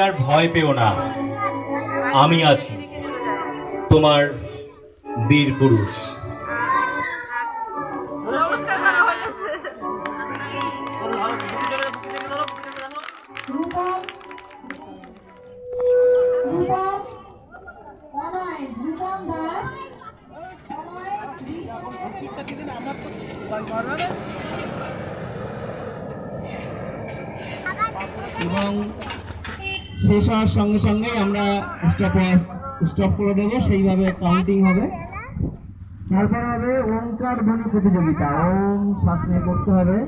আর ভয় পেও না। আমি আছি। তোমার বীর পুরুষ। এবং শেষ হওয়ার সঙ্গে সঙ্গে আমরা স্টপ স্টপ করে দেবো, সেইভাবে কাউন্টিং হবে। তারপর হবে ওঙ্কার ধ্বনি প্রতিযোগিতা। ওম শ্বাস নিয়ে করতে হবে।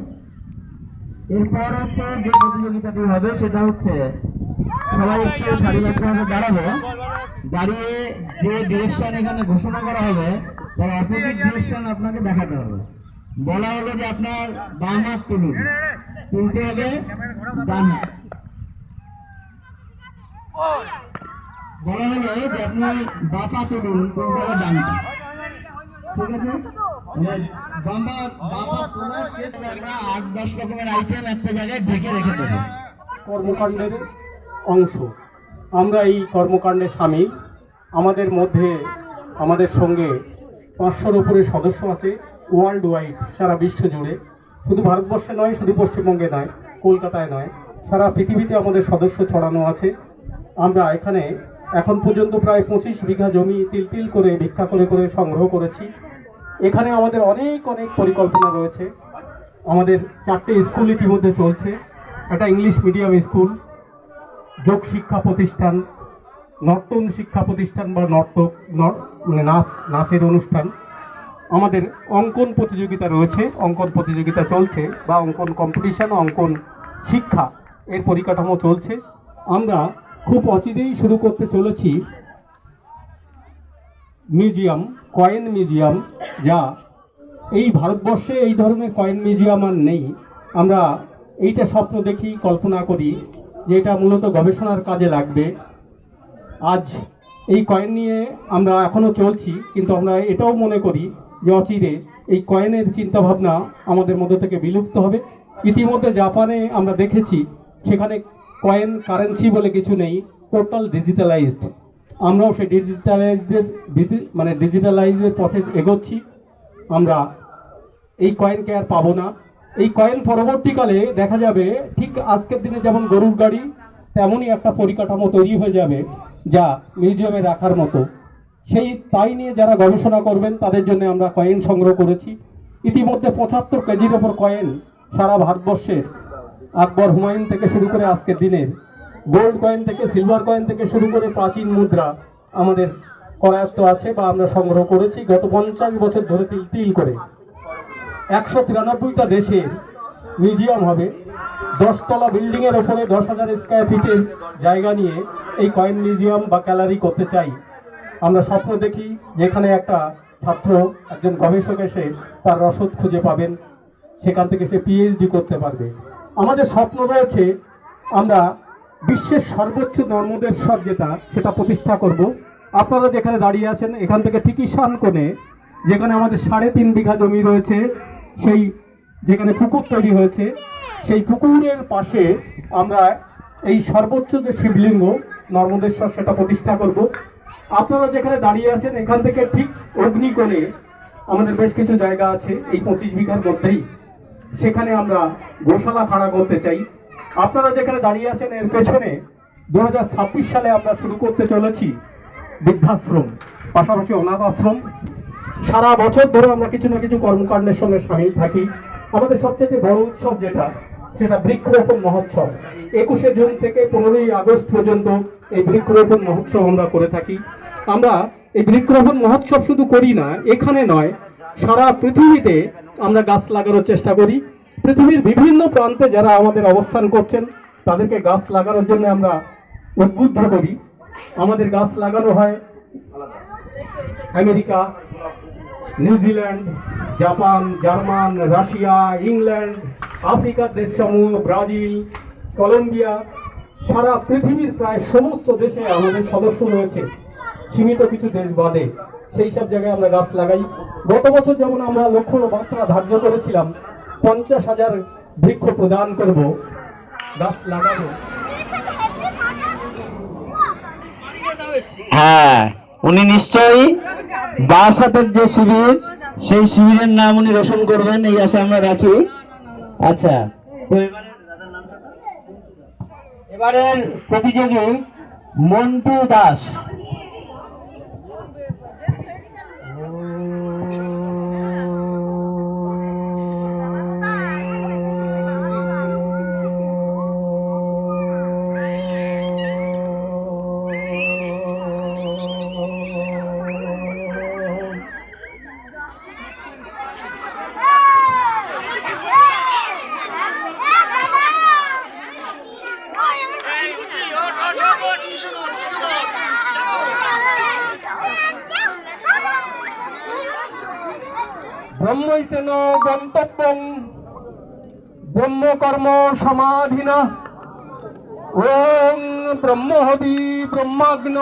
এরপর হচ্ছে যে প্রতিযোগিতাটি হবে, সেটা হচ্ছে সবাই একটু সারিবদ্ধভাবে দাঁড়াবো। দাঁড়িয়ে যে ডিরেকশন এখানে ঘোষণা করা হবে, তার অপোজিট ডিরেকশন আপনাকে দেখাতে হবে। বলা হলো যে আপনার বাম হাত তুলুন। তুলতে হবে ডান হাত। বলা হলো যে বাপা ঠিক আছে? মানে বাবা বাবা আমরা আট, দশ রকমের আইটেম একটা জায়গায় রেখে দেবো। কর্মকাণ্ডের অংশ। আমরা এই কর্মকাণ্ডে সামিল। আমাদের মধ্যে, আমাদের সঙ্গে পাঁচশোর উপরে সদস্য আছে ওয়ার্ল্ড ওয়াইড সারা বিশ্ব জুড়ে। শুধু ভারতবর্ষে নয়, শুধু পশ্চিমবঙ্গে নয়, কলকাতায় নয়, সারা পৃথিবীতে আমাদের সদস্য ছড়ানো আছে। আমরা এখানে এখন পর্যন্ত প্রায় পঁচিশ বিঘা জমি তিল তিল করে ভিক্ষা করে করে সংগ্রহ করেছি। এখানে আমাদের অনেক অনেক পরিকল্পনা রয়েছে। আমাদের চারটে স্কুল ইতিমধ্যে চলছে। একটা ইংলিশ মিডিয়াম স্কুল, যোগ শিক্ষা প্রতিষ্ঠান নর্তন শিক্ষা প্রতিষ্ঠান বা নর্তক নর- মানে নাচ, নাচের অনুষ্ঠান। আমাদের অঙ্কন প্রতিযোগিতা রয়েছে। অঙ্কন প্রতিযোগিতা চলছে বা অঙ্কন কম্পিটিশন অঙ্কন শিক্ষা এর পরিকাঠামো চলছে। আমরা খুব অচিরেই শুরু করতে চলেছি মিউজিয়াম, কয়েন মিউজিয়াম, যা এই ভারতবর্ষে এই ধরনের কয়েন মিউজিয়াম আর নেই। আমরা এইটা স্বপ্ন দেখি, কল্পনা করি যে এটা মূলত গবেষণার কাজে লাগবে। আজ এই কয়েন নিয়ে আমরা এখনও চলছি, কিন্তু আমরা এটাও মনে করি যে অচিরে এই কয়েনের চিন্তাভাবনা আমাদের মধ্যে থেকে বিলুপ্ত হবে। ইতিমধ্যে জাপানে আমরা দেখেছি, সেখানে কয়েন কারেন্সি বলে কিছু নেই টোটাল ডিজিটালাইজড আমরাও সেই ডিজিটালাইজডের মানে ডিজিটালাইজের পথে এগোচ্ছি। আমরা এই কয়েনকে আর পাবো না। এই কয়েন পরবর্তীকালে দেখা যাবে, ঠিক আজকের দিনে যেমন গরুর গাড়ি, তেমনই একটা পরিকাঠামো তৈরি হয়ে যাবে যা মিউজিয়ামে রাখার মতো। সেই তাই নিয়ে যারা গবেষণা করবেন, তাদের জন্য আমরা কয়েন সংগ্রহ করেছি। ইতিমধ্যে পঁচাত্তর কেজির ওপর কয়েন সারা ভারতবর্ষের আকবর হুমায়ুন থেকে শুরু করে আজকের দিনের গোল্ড কয়েন থেকে সিলভার কয়েন থেকে শুরু করে প্রাচীন মুদ্রা আমাদের করায়ত্ত আছে বা আমরা সংগ্রহ করেছি গত পঞ্চাশ বছর ধরে তিল তিল করে। একশো তিরানব্বইটা দেশের মিউজিয়াম হবে। দশতলা বিল্ডিংয়ের ওপরে দশ হাজার স্কোয়ার ফিটের জায়গা নিয়ে এই কয়েন মিউজিয়াম বা গ্যালারি করতে চাই। আমরা স্বপ্ন দেখি যেখানে একটা ছাত্র, একজন গবেষক এসে তার রসদ খুঁজে পাবেন। সেখান থেকে সে পিএইচডি করতে পারবে। আমাদের স্বপ্ন রয়েছে, আমরা বিশ্বের সর্বোচ্চ নর্মদেশ্বর যেটা, সেটা প্রতিষ্ঠা করব। আপনারা যেখানে দাঁড়িয়ে আছেন, এখান থেকে ঠিকই সান কোণে, যেখানে আমাদের সাড়ে তিন বিঘা জমি রয়েছে, সেই যেখানে পুকুর তৈরি হয়েছে, সেই পুকুরের পাশে আমরা এই সর্বোচ্চ যে শিবলিঙ্গ নর্মদেশ্বর সেটা প্রতিষ্ঠা করব। আপনারা যেখানে দাঁড়িয়ে আছেন, এখান থেকে ঠিক অগ্নিকোণে আমাদের বেশ কিছু জায়গা আছে, এই পঁচিশ বিঘার মধ্যেই। সেখানে আমরা গোশালা খাড়া করতে চাই। আপনারা যেখানে দাঁড়িয়ে আছেন, এর পেছনে দু হাজার ছাব্বিশ সালে আমরা শুরু করতে চলেছি বৃদ্ধাশ্রম, পাশাপাশি অনাথ আশ্রম সারা বছর ধরে আমরা কিছু না কিছু কর্মকাণ্ডের সঙ্গে সামিল থাকি। আমাদের সবচেয়ে বড় উৎসব যেটা, সেটা বৃক্ষরোপণ মহোৎসব। একুশে জুন থেকে পনেরোই আগস্ট পর্যন্ত এই বৃক্ষরোপণ মহোৎসব আমরা করে থাকি। আমরা এই বৃক্ষরোপণ মহোৎসব শুধু করি না, এখানে নয়, সারা পৃথিবীতে আমরা গাছ লাগানোর চেষ্টা করি। পৃথিবীর বিভিন্ন প্রান্তে যারা আমাদের অবস্থান করছেন, তাদেরকে গাছ লাগানোর জন্য আমরা উদ্বুদ্ধ করি। আমাদের গাছ লাগানো হয় America New Zealand Japan, German, Russia, England, আফ্রিকার দেশসমূহ, ব্রাজিল, কলম্বিয়া, সারা পৃথিবীর প্রায় সমস্ত দেশে আমাদের সদস্য রয়েছে। সীমিত কিছু দেশ বাদে। সেই সব জায়গায় আমরা গাছ লাগাই। গত বছর যেমন আমরা লক্ষ্য মাত্রা ধার্য করেছিলাম, পঞ্চাশ হাজার বৃক্ষ প্রদান করব, গাছ লাগাবো। হ্যাঁ উনি নিশ্চয়ই বারাসাতের যে শিবির, সেই শিবিরের নাম উনি রোশন করবেন, এই আশা আমরা রাখি। আচ্ছা এবারে এবারের প্রতিযোগী মন্টু দাস। ব্রহ্মৈতেন গন্তব্যং। ব্রহ্মকর্ম সমাধিনা। ওং ব্রহ্মহবি ব্রহ্মাগ্ন।